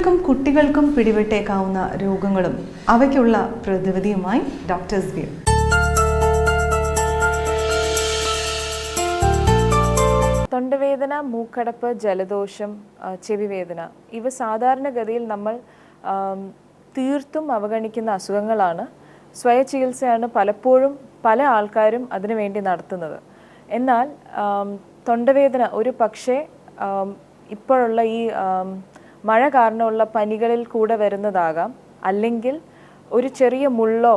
സ്ത്രീകൾക്കും കുട്ടികൾക്കും പിടിപെട്ടേക്കാവുന്ന രോഗങ്ങളും അവയ്ക്കുള്ള പ്രതിവിധിയുമായി ഡോക്ടേഴ്സ് വ്യൂ തൊണ്ടവേദന മൂക്കടപ്പ് ജലദോഷം ചെവി ചെവിവേദന ഇവ സാധാരണഗതിയിൽ നമ്മൾ തീർത്തും അവഗണിക്കുന്ന അസുഖങ്ങളാണ്. സ്വയ ചികിത്സയാണ് പലപ്പോഴും പല ആൾക്കാരും അതിനുവേണ്ടി നടത്തുന്നത്. എന്നാൽ തൊണ്ടവേദന ഒരു പക്ഷേ ഇപ്പോഴുള്ള ഈ മഴ കാരണമുള്ള പനികളിൽ കൂടെ വരുന്നതാകാം. അല്ലെങ്കിൽ ഒരു ചെറിയ മുള്ളോ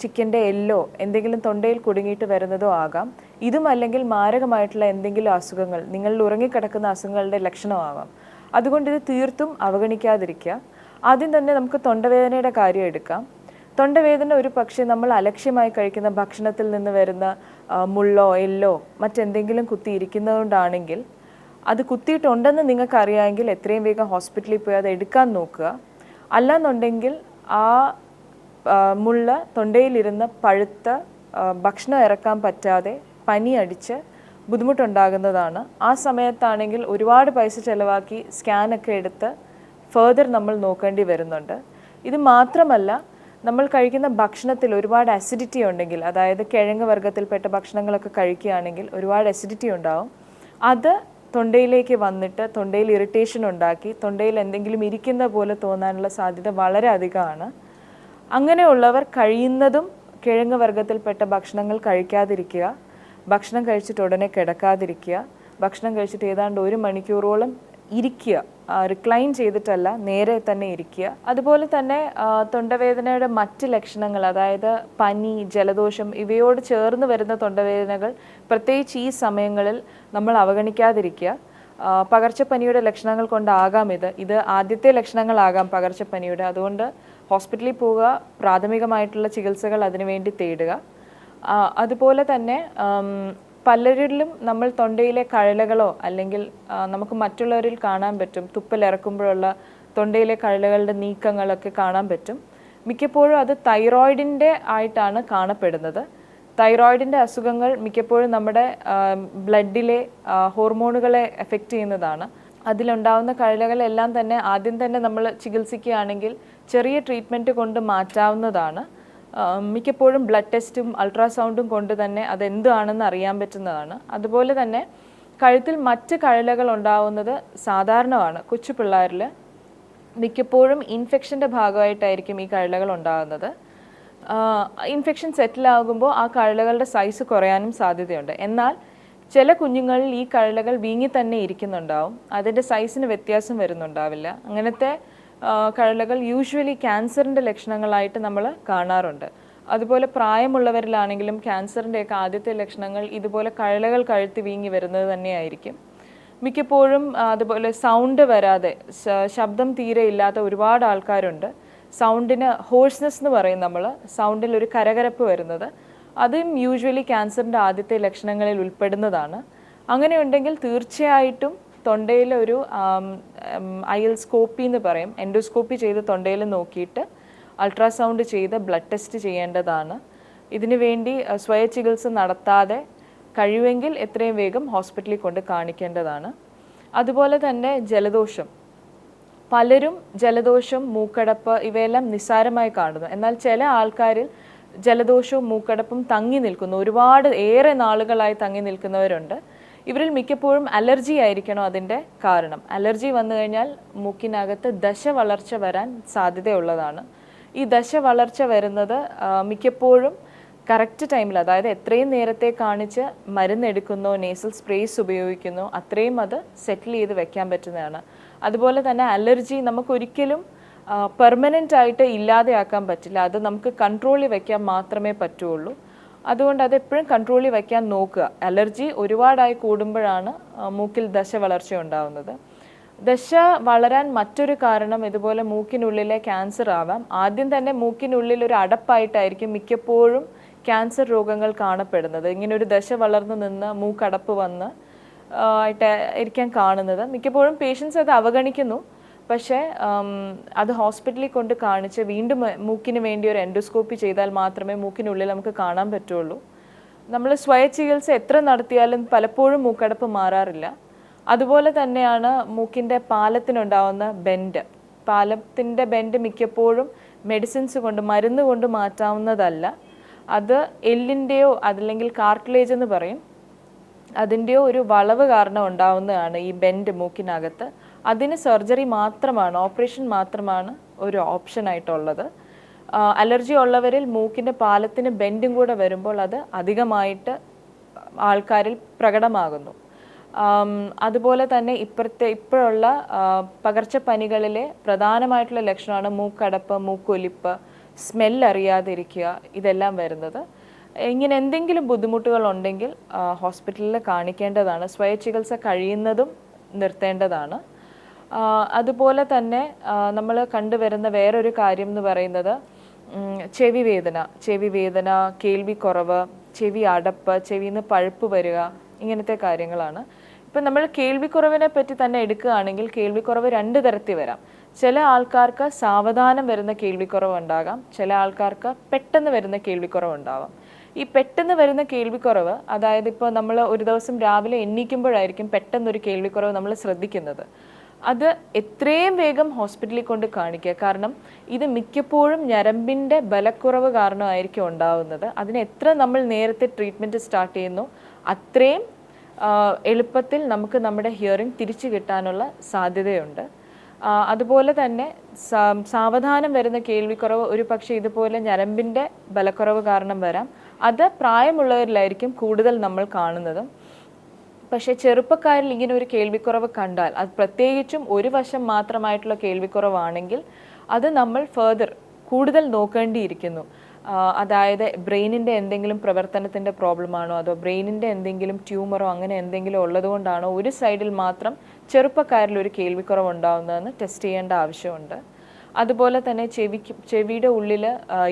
ചിക്കന്റെ എല്ലോ എന്തെങ്കിലും തൊണ്ടയിൽ കുടുങ്ങിയിട്ട് വരുന്നതോ ആകാം. ഇതും അല്ലെങ്കിൽ മാരകമായിട്ടുള്ള എന്തെങ്കിലും അസുഖങ്ങൾ നിങ്ങളിൽ ഉറങ്ങിക്കിടക്കുന്ന അസുഖങ്ങളുടെ ലക്ഷണമാവാം അതുകൊണ്ട് ഇത് തീർത്തും അവഗണിക്കാതിരിക്കുക. ആദ്യം തന്നെ നമുക്ക് തൊണ്ടവേദനയുടെ കാര്യം എടുക്കാം. തൊണ്ടവേദന ഒരു പക്ഷേ നമ്മൾ അലക്ഷ്യമായി കഴിക്കുന്ന ഭക്ഷണത്തിൽ നിന്ന് വരുന്ന മുള്ളോ എല്ലോ മറ്റെന്തെങ്കിലും കുത്തിയിരിക്കുന്നതുകൊണ്ടാണെങ്കിൽ അത് കുത്തിയിട്ടുണ്ടെന്ന് നിങ്ങൾക്ക് അറിയാമെങ്കിൽ എത്രയും വേഗം ഹോസ്പിറ്റലിൽ പോയി അത് എടുക്കാൻ നോക്കുക. അല്ലാന്നുണ്ടെങ്കിൽ ആ മുള്ള തൊണ്ടയിലിരുന്ന് പഴുത്ത ഭക്ഷണം ഇറക്കാൻ പറ്റാതെ പനി അടിച്ച് ബുദ്ധിമുട്ടുണ്ടാകുന്നതാണ്. ആ സമയത്താണെങ്കിൽ ഒരുപാട് പൈസ ചിലവാക്കി സ്കാനൊക്കെ എടുത്ത് ഫേർദർ നമ്മൾ നോക്കേണ്ടി വരുന്നുണ്ട്. ഇത് മാത്രമല്ല നമ്മൾ കഴിക്കുന്ന ഭക്ഷണത്തിൽ ഒരുപാട് അസിഡിറ്റി ഉണ്ടെങ്കിൽ അതായത് കിഴങ്ങ് വർഗത്തിൽപ്പെട്ട ഭക്ഷണങ്ങളൊക്കെ കഴിക്കുകയാണെങ്കിൽ ഒരുപാട് അസിഡിറ്റി ഉണ്ടാവും. അത് തൊണ്ടയിലേക്ക് വന്നിട്ട് തൊണ്ടയിൽ ഇറിറ്റേഷൻ ഉണ്ടാക്കി തൊണ്ടയിൽ എന്തെങ്കിലും ഇരിക്കുന്ന പോലെ തോന്നാനുള്ള സാധ്യത വളരെ അധികമാണ്. അങ്ങനെയുള്ളവർ കഴിയുന്നതും കിഴങ്ങ് വർഗത്തിൽപ്പെട്ട ഭക്ഷണങ്ങൾ കഴിക്കാതിരിക്കുക. ഭക്ഷണം കഴിച്ചിട്ട് ഉടനെ കിടക്കാതിരിക്കുക. ഭക്ഷണം കഴിച്ചിട്ട് ഏതാണ്ട് ഒരു മണിക്കൂറോളം ഇരിക്കുക റിക്ലൈൻ ചെയ്തിട്ടല്ല നേരെ തന്നെ ഇരിക്കുക. അതുപോലെ തന്നെ തൊണ്ടവേദനയുടെ മറ്റ് ലക്ഷണങ്ങൾ അതായത് പനി ജലദോഷം ഇവയോട് ചേർന്ന് വരുന്ന തൊണ്ടവേദനകൾ പ്രത്യേകിച്ച് ഈ സമയങ്ങളിൽ നമ്മൾ അവഗണിക്കാതിരിക്കുക. പകർച്ചപ്പനിയുടെ ലക്ഷണങ്ങൾ കൊണ്ടാകാം ഇത്. ഇത് ആദ്യത്തെ ലക്ഷണങ്ങളാകാം പകർച്ചപ്പനിയുടെ. അതുകൊണ്ട് ഹോസ്പിറ്റലിൽ പോവുക പ്രാഥമികമായിട്ടുള്ള ചികിത്സകൾ അതിനുവേണ്ടി തേടുക. അതുപോലെ തന്നെ പലരിലും നമ്മൾ തൊണ്ടയിലെ കഴലകളോ അല്ലെങ്കിൽ നമുക്ക് മറ്റുള്ളവരിൽ കാണാൻ പറ്റും. തുപ്പൽ തുപ്പലിറക്കുമ്പോഴുള്ള തൊണ്ടയിലെ കഴലകളുടെ നീക്കങ്ങളൊക്കെ കാണാൻ പറ്റും. മിക്കപ്പോഴും അത് തൈറോയിഡിന്റെ ആയിട്ടാണ് കാണപ്പെടുന്നത്. തൈറോയിഡിന്റെ അസുഖങ്ങൾ മിക്കപ്പോഴും നമ്മുടെ ബ്ലഡിലെ ഹോർമോണുകളെ എഫക്റ്റ് ചെയ്യുന്നതാണ്. അതിലുണ്ടാവുന്ന കഴലകളെല്ലാം തന്നെ ആദ്യം തന്നെ നമ്മൾ ചികിത്സിക്കുകയാണെങ്കിൽ ചെറിയ ട്രീറ്റ്മെന്റ് കൊണ്ട് മാറ്റാവുന്നതാണ്. മിക്കപ്പോഴും ബ്ലഡ് ടെസ്റ്റും അൾട്രാസൗണ്ടും കൊണ്ട് തന്നെ അതെന്താണെന്ന് അറിയാൻ പറ്റുന്നതാണ്. അതുപോലെ തന്നെ കഴുത്തിൽ മറ്റ് കഴലകൾ ഉണ്ടാവുന്നത് സാധാരണമാണ് കൊച്ചു പിള്ളേരിൽ മിക്കപ്പോഴും ഇൻഫെക്ഷന്റെ ഭാഗമായിട്ടായിരിക്കും ഈ കഴലകൾ ഉണ്ടാകുന്നത്. ഇൻഫെക്ഷൻ സെറ്റിൽ ആകുമ്പോൾ ആ കഴലകളുടെ സൈസ് കുറയാനും സാധ്യതയുണ്ട്. എന്നാൽ ചില കുഞ്ഞുങ്ങളിൽ ഈ കഴലകൾ വീങ്ങി തന്നെ ഇരിക്കുന്നുണ്ടാവും. അതിന്റെ സൈസിന് വ്യത്യാസം വരുന്നുണ്ടാവില്ല. അങ്ങനത്തെ കഴലകൾ യൂഷ്വലി ക്യാൻസറിന്റെ ലക്ഷണങ്ങളായിട്ട് നമ്മൾ കാണാറുണ്ട്. അതുപോലെ പ്രായമുള്ളവരിലാണെങ്കിലും ക്യാൻസറിന്റെയൊക്കെ ആദ്യത്തെ ലക്ഷണങ്ങൾ ഇതുപോലെ കഴലകൾ കഴുത്തി വീങ്ങി വരുന്നത് തന്നെയായിരിക്കും. മിക്കപ്പോഴും അതുപോലെ സൗണ്ട് വരാതെ ശബ്ദം തീരെ ഇല്ലാത്ത ഒരുപാട് ആൾക്കാരുണ്ട്. സൗണ്ടിന് ഹോഴ്സ്നെസ് എന്ന് പറയും നമ്മൾ സൗണ്ടിൽ ഒരു കരകരപ്പ് വരുന്നത്. അതും യൂഷ്വലി ക്യാൻസറിന്റെ ആദ്യത്തെ ലക്ഷണങ്ങളിൽ ഉൾപ്പെടുന്നതാണ്. അങ്ങനെയുണ്ടെങ്കിൽ തീർച്ചയായിട്ടും തൊണ്ടയിൽ ഒരു അയൽ സ്കോപ്പി എന്ന് പറയും. എൻഡോസ്കോപ്പി ചെയ്ത് തൊണ്ടയിൽ നോക്കിയിട്ട് അൾട്രാസൗണ്ട് ചെയ്ത് ബ്ലഡ് ടെസ്റ്റ് ചെയ്യേണ്ടതാണ്. ഇതിനു വേണ്ടി സ്വയ ചികിത്സ നടത്താതെ കഴിയുമെങ്കിൽ എത്രയും വേഗം ഹോസ്പിറ്റലിൽ കൊണ്ട് കാണിക്കേണ്ടതാണ്. അതുപോലെ തന്നെ ജലദോഷം. പലരും ജലദോഷം മൂക്കടപ്പ് ഇവയെല്ലാം നിസ്സാരമായി കാണുന്നു. എന്നാൽ ചില ആൾക്കാരിൽ ജലദോഷവും മൂക്കടപ്പും തങ്ങി നിൽക്കുന്നു. ഒരുപാട് ഏറെ നാളുകളായി തങ്ങി നിൽക്കുന്നവരുണ്ട്. ഇവരിൽ മിക്കപ്പോഴും അലർജി ആയിരിക്കണം അതിന്റെ കാരണം? അലർജി വന്നു കഴിഞ്ഞാൽ മൂക്കിനകത്ത് ദശ വളർച്ച വരാൻ സാധ്യതയുള്ളതാണ്. ഈ ദശ വളർച്ച വരുന്നത് മിക്കപ്പോഴും കറക്റ്റ് ടൈമിൽ അതായത് എത്രയും നേരത്തെ കാണിച്ച് മരുന്നെടുക്കുന്നോ നേസൽ സ്പ്രേസ് ഉപയോഗിക്കുന്നോ അത്രയും അത് സെറ്റിൽ ചെയ്ത് വെക്കാൻ പറ്റുന്നതാണ്. അതുപോലെ തന്നെ അലർജി നമുക്കൊരിക്കലും പെർമനന്റ് ആയിട്ട് ഇല്ലാതെയാക്കാൻ പറ്റില്ല. അത് നമുക്ക് കൺട്രോളിൽ വെക്കാൻ മാത്രമേ പറ്റുള്ളൂ. അതുകൊണ്ട് അത് എപ്പോഴും കൺട്രോളിൽ വയ്ക്കാൻ നോക്കുക. അലർജി ഒരുപാടായി കൂടുമ്പോഴാണ് മൂക്കിൽ ദശ വളർച്ച ഉണ്ടാവുന്നത്. ദശ വളരാൻ മറ്റൊരു കാരണം ഇതുപോലെ മൂക്കിനുള്ളിലെ ക്യാൻസർ ആവാം. ആദ്യം തന്നെ മൂക്കിനുള്ളിൽ ഒരു അടപ്പായിട്ടായിരിക്കും മിക്കപ്പോഴും ക്യാൻസർ രോഗങ്ങൾ കാണപ്പെടുന്നത്. ഇങ്ങനെ ഒരു ദശ വളർന്നു നിന്ന് മൂക്കടപ്പ് വന്ന് ആയിട്ട് ഇരിക്കാൻ കാണുന്നത്. മിക്കപ്പോഴും പേഷ്യൻസ് അത് അവഗണിക്കുന്നു. പക്ഷേ അത് ഹോസ്പിറ്റലിൽ കൊണ്ട് കാണിച്ച് വീണ്ടും മൂക്കിന് വേണ്ടി ഒരു എൻഡോസ്കോപ്പി ചെയ്താൽ മാത്രമേ മൂക്കിനുള്ളിൽ നമുക്ക് കാണാൻ പറ്റുള്ളൂ. നമ്മൾ സ്വയ ചികിത്സ എത്ര നടത്തിയാലും പലപ്പോഴും മൂക്കടപ്പ് മാറാറില്ല. അതുപോലെ തന്നെയാണ് മൂക്കിന്റെ പാലത്തിനുണ്ടാവുന്ന ബെൻഡ്. പാലത്തിന്റെ ബെൻഡ് മിക്കപ്പോഴും മെഡിസിൻസ് കൊണ്ട് മരുന്ന് കൊണ്ട് മാറ്റാവുന്നതല്ല. അത് എല്ലിന്റെയോ അതല്ലെങ്കിൽ കാർട്ടിലേജ് എന്ന് പറയും. അതിന്റെയോ ഒരു വളവ് കാരണം ഉണ്ടാവുന്നതാണ് ഈ ബെൻഡ് മൂക്കിനകത്ത്. അതിന് സർജറി മാത്രമാണ് ഓപ്പറേഷൻ മാത്രമാണ് ഒരു ഓപ്ഷൻ ആയിട്ടുള്ളത്. അലർജി ഉള്ളവരിൽ മൂക്കിന്റെ പാലത്തിന് ബെൻഡും കൂടെ വരുമ്പോൾ അത് അധികമായിട്ട് ആൾക്കാരിൽ പ്രകടമാകുന്നു. അതുപോലെ തന്നെ ഇപ്പോഴത്തെ ഇപ്പോഴുള്ള പകർച്ചപ്പനികളിലെ പ്രധാനമായിട്ടുള്ള ലക്ഷണമാണ് മൂക്കടപ്പ് മൂക്കൊലിപ്പ് സ്മെൽ അറിയാതിരിക്കുക ഇതെല്ലാം വരുന്നത്. ഇങ്ങനെ എന്തെങ്കിലും ബുദ്ധിമുട്ടുകൾ ഉണ്ടെങ്കിൽ ഹോസ്പിറ്റലിൽ കാണിക്കേണ്ടതാണ്. സ്വയചികിത്സ കഴിയുന്നതും നിർത്തേണ്ടതാണ്. അതുപോലെ തന്നെ നമ്മൾ കണ്ടുവരുന്ന വേറൊരു കാര്യം എന്ന് പറയുന്നത് ചെവി വേദന. ചെവി വേദന കേൾവി കുറവ് ചെവി അടപ്പ് ചെവിയിൽ നിന്ന് പഴുപ്പ് വരിക ഇങ്ങനത്തെ കാര്യങ്ങളാണ്. ഇപ്പം നമ്മൾ കേൾവിക്കുറവിനെ പറ്റി തന്നെ എടുക്കുകയാണെങ്കിൽ കേൾവിക്കുറവ് രണ്ട് തരത്തിൽ വരാം. ചില ആൾക്കാർക്ക് സാവധാനം വരുന്ന കേൾവിക്കുറവ് ഉണ്ടാകാം. ചില ആൾക്കാർക്ക് പെട്ടെന്ന് വരുന്ന കേൾവിക്കുറവ് ഉണ്ടാവാം. ഈ പെട്ടെന്ന് വരുന്ന കേൾവിക്കുറവ് അതായത് ഇപ്പോൾ നമ്മൾ ഒരു ദിവസം രാവിലെ എണ്ണീക്കുമ്പോഴായിരിക്കും പെട്ടെന്നൊരു കേൾവിക്കുറവ് നമ്മൾ ശ്രദ്ധിക്കുന്നത്. അത് എത്രയും വേഗം ഹോസ്പിറ്റലിൽ കൊണ്ട് കാണിക്കുക. കാരണം ഇത് മിക്കപ്പോഴും ഞരമ്പിന്റെ ബലക്കുറവ് കാരണമായിരിക്കും ഉണ്ടാവുന്നത്. അതിന് എത്ര നമ്മൾ നേരത്തെ ട്രീറ്റ്മെന്റ് സ്റ്റാർട്ട് ചെയ്യുന്നു അത്രയും എളുപ്പത്തിൽ നമുക്ക് നമ്മുടെ ഹിയറിംഗ് തിരിച്ചു കിട്ടാനുള്ള സാധ്യതയുണ്ട്. അതുപോലെ തന്നെ സാവധാനം വരുന്ന കേൾവിക്കുറവ് ഒരു പക്ഷേ ഇതുപോലെ ഞരമ്പിന്റെ ബലക്കുറവ് കാരണം വരാം. അത് പ്രായമുള്ളവരിലായിരിക്കും കൂടുതൽ നമ്മൾ കാണുന്നതും. പക്ഷേ ചെറുപ്പക്കാരിൽ ഇങ്ങനെ ഒരു കേൾവിക്കുറവ് കണ്ടാൽ അത് പ്രത്യേകിച്ചും ഒരു വശം മാത്രമായിട്ടുള്ള കേൾവിക്കുറവാണെങ്കിൽ അത് നമ്മൾ ഫേർദർ കൂടുതൽ നോക്കേണ്ടിയിരിക്കുന്നു. അതായത് ബ്രെയിനിന്റെ എന്തെങ്കിലും പ്രവർത്തനത്തിന്റെ പ്രോബ്ലമാണോ അതോ ബ്രെയിനിന്റെ എന്തെങ്കിലും ട്യൂമറോ അങ്ങനെ എന്തെങ്കിലും ഉള്ളതുകൊണ്ടാണോ ഒരു സൈഡിൽ മാത്രം ചെറുപ്പക്കാരിൽ ഒരു കേൾവിക്കുറവ് ഉണ്ടാകുന്നതെന്ന് ടെസ്റ്റ് ചെയ്യേണ്ട ആവശ്യമുണ്ട്. അതുപോലെ തന്നെ ചെവിക്ക് ചെവിയുടെ ഉള്ളിൽ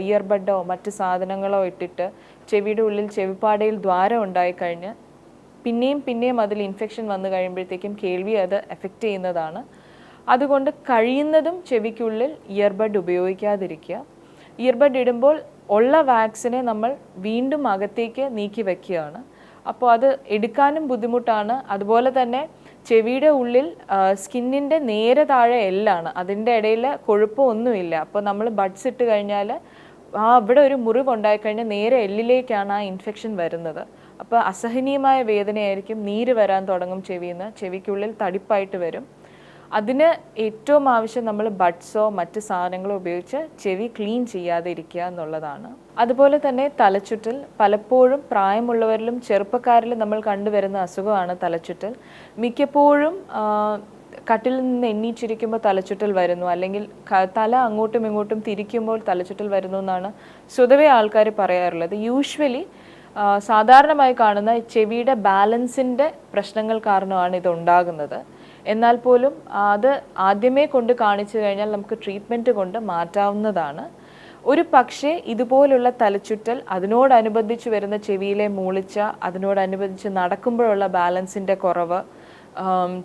ഇയർബഡോ മറ്റ് സാധനങ്ങളോ ഇട്ടിട്ട് ചെവിയുടെ ഉള്ളിൽ ചെവിപ്പാടയിൽ ദ്വാരം ഉണ്ടായിക്കഴിഞ്ഞ് പിന്നെയും പിന്നെയും അതിൽ ഇൻഫെക്ഷൻ വന്നു കഴിയുമ്പോഴത്തേക്കും കേൾവി അത് എഫക്റ്റ് ചെയ്യുന്നതാണ്. അതുകൊണ്ട് കഴിയുന്നതും ചെവിക്കുള്ളിൽ ഇയർബഡ് ഉപയോഗിക്കാതിരിക്കുക. ഇയർബഡ് ഇടുമ്പോൾ ഉള്ള വാക്സിനെ നമ്മൾ വീണ്ടും അകത്തേക്ക് നീക്കി വയ്ക്കുകയാണ് അപ്പോൾ അത് എടുക്കാനും ബുദ്ധിമുട്ടാണ്. അതുപോലെ തന്നെ ചെവിയുടെ ഉള്ളിൽ സ്കിന്നിന്റെ നേരെ താഴെ എല്ലാണ്. അതിന്റെ ഇടയിൽ കൊഴുപ്പമൊന്നുമില്ല അപ്പോൾ നമ്മൾ ബഡ്സ് ഇട്ട് കഴിഞ്ഞാൽ ആ അവിടെ ഒരു മുറിവ് ഉണ്ടായിക്കഴിഞ്ഞാൽ നേരെ എല്ലിലേക്കാണ് ആ ഇൻഫെക്ഷൻ വരുന്നത്. അപ്പോൾ അസഹനീയമായ വേദനയായിരിക്കും നീര് വരാൻ തുടങ്ങും ചെവിയിൽ നിന്ന് ചെവിക്കുള്ളിൽ തടിപ്പായിട്ട് വരും. അതിന് ഏറ്റവും ആവശ്യം നമ്മൾ ബഡ്സോ മറ്റ് സാധനങ്ങളോ ഉപയോഗിച്ച് ചെവി ക്ലീൻ ചെയ്യാതെ ഇരിക്കുക എന്നുള്ളതാണ്. അതുപോലെ തന്നെ തലച്ചുറ്റൽ. പലപ്പോഴും പ്രായമുള്ളവരിലും ചെറുപ്പക്കാരിലും നമ്മൾ കണ്ടുവരുന്ന അസുഖമാണ് തലച്ചുറ്റൽ. മിക്കപ്പോഴും കട്ടിൽ നിന്ന് എണ്ണീച്ചിരിക്കുമ്പോൾ തലച്ചുറ്റൽ വരുന്നു. അല്ലെങ്കിൽ തല അങ്ങോട്ടും ഇങ്ങോട്ടും തിരിക്കുമ്പോൾ തലച്ചുറ്റൽ വരുന്നു എന്നാണ് സ്വതവേ ആൾക്കാർ പറയാറുള്ളത്. യൂഷ്വലി സാധാരണമായി കാണുന്ന ചെവിയുടെ ബാലൻസിന്റെ പ്രശ്നങ്ങൾ കാരണമാണ് ഇത് ഉണ്ടാകുന്നത് എന്നാൽ പോലും അത് ആദ്യമേ കൊണ്ട് കാണിച്ചു കഴിഞ്ഞാൽ നമുക്ക് ട്രീറ്റ്മെന്റ് കൊണ്ട് മാറ്റാവുന്നതാണ്. ഒരു പക്ഷേ ഇതുപോലുള്ള തലച്ചുറ്റൽ അതിനോടനുബന്ധിച്ച് വരുന്ന ചെവിയിലെ മൂളിച്ച അതിനോടനുബന്ധിച്ച് നടക്കുമ്പോഴുള്ള ബാലൻസിന്റെ കുറവ്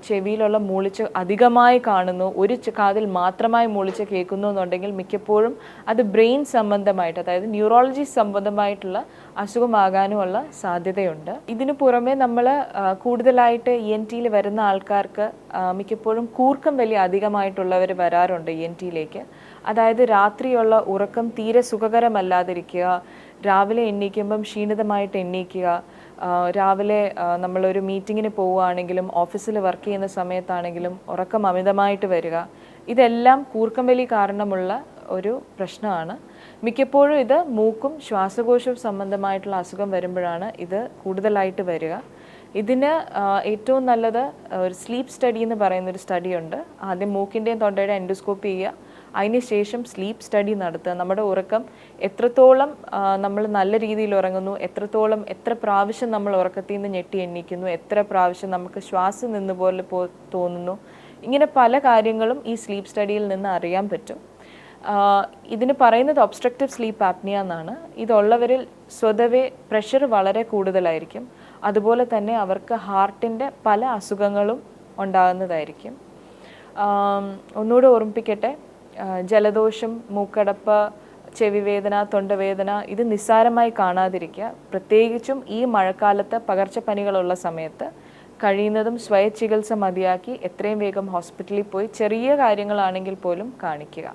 ചെവിയിലുള്ള മൂളിച്ച് അധികമായി കാണുന്നു. ഒരു കാതിൽ മാത്രമായി മൂളിച്ച് കേൾക്കുന്നു എന്നുണ്ടെങ്കിൽ മിക്കപ്പോഴും അത് ബ്രെയിൻ സംബന്ധമായിട്ട് അതായത് ന്യൂറോളജി സംബന്ധമായിട്ടുള്ള അസുഖമാകാനുമുള്ള സാധ്യതയുണ്ട്. ഇതിനു പുറമെ നമ്മൾ കൂടുതലായിട്ട് ഇ എൻ ടിയിൽ വരുന്ന ആൾക്കാർക്ക് മിക്കപ്പോഴും കൂർക്കം വലിയ അധികമായിട്ടുള്ളവർ വരാറുണ്ട് ഇ എൻ ടിയിലേക്ക്. അതായത് രാത്രിയുള്ള ഉറക്കം തീരെ സുഖകരമല്ലാതിരിക്കുക രാവിലെ എണ്ണീക്കുമ്പം ക്ഷീണിതമായിട്ട് എണ്ണീക്കുക രാവിലെ നമ്മളൊരു മീറ്റിങ്ങിന് പോവുകയാണെങ്കിലും ഓഫീസിൽ വർക്ക് ചെയ്യുന്ന സമയത്താണെങ്കിലും ഉറക്കം അമിതമായിട്ട് വരിക ഇതെല്ലാം കൂർക്കമ്പലി കാരണമുള്ള ഒരു പ്രശ്നമാണ്. മിക്കപ്പോഴും ഇത് മൂക്കും ശ്വാസകോശവും സംബന്ധമായിട്ടുള്ള അസുഖം വരുമ്പോഴാണ് ഇത് കൂടുതലായിട്ട് വരിക. ഇതിന് ഏറ്റവും നല്ലത് ഒരു സ്ലീപ്പ് സ്റ്റഡി എന്ന് പറയുന്ന ഒരു സ്റ്റഡി ഉണ്ട് ആദ്യം മൂക്കിന്റെയും തൊണ്ടയുടെ എൻഡോസ്കോപ്പി ചെയ്യുക അതിനുശേഷം സ്ലീപ്പ് സ്റ്റഡി നടത്തുക. നമ്മുടെ ഉറക്കം എത്രത്തോളം നമ്മൾ നല്ല രീതിയിൽ ഉറങ്ങുന്നു എത്രത്തോളം എത്ര പ്രാവശ്യം നമ്മൾ ഉറക്കത്തിൽ നിന്ന് ഞെട്ടി എണ്ണിക്കുന്നു എത്ര പ്രാവശ്യം നമുക്ക് ശ്വാസം നിന്ന് പോലെ പോ തോന്നുന്നു. ഇങ്ങനെ പല കാര്യങ്ങളും ഈ സ്ലീപ്പ് സ്റ്റഡിയിൽ നിന്ന് അറിയാൻ പറ്റും. ഇതിന് പറയുന്നത് ഒബ്സ്ട്രക്റ്റീവ് സ്ലീപ്പ് ആപ്നിയ എന്നാണ്. ഇതുള്ളവരിൽ സ്വതവേ പ്രഷർ വളരെ കൂടുതലായിരിക്കും. അതുപോലെ തന്നെ അവർക്ക് ഹാർട്ടിന്റെ പല അസുഖങ്ങളും ഉണ്ടാകുന്നതായിരിക്കും. ഒന്നുകൂടെ ഓർമ്മിപ്പിക്കട്ടെ. ജലദോഷം മൂക്കടപ്പ് ചെവിവേദന തൊണ്ടവേദന ഇത് നിസ്സാരമായി കാണാതിരിക്കുക. പ്രത്യേകിച്ചും ഈ മഴക്കാലത്ത് പകർച്ചപ്പനികളുള്ള സമയത്ത് കഴിയുന്നതും സ്വയചികിത്സ മതിയാക്കി എത്രയും വേഗം ഹോസ്പിറ്റലിൽ പോയി ചെറിയ കാര്യങ്ങളാണെങ്കിൽ പോലും കാണിക്കുക.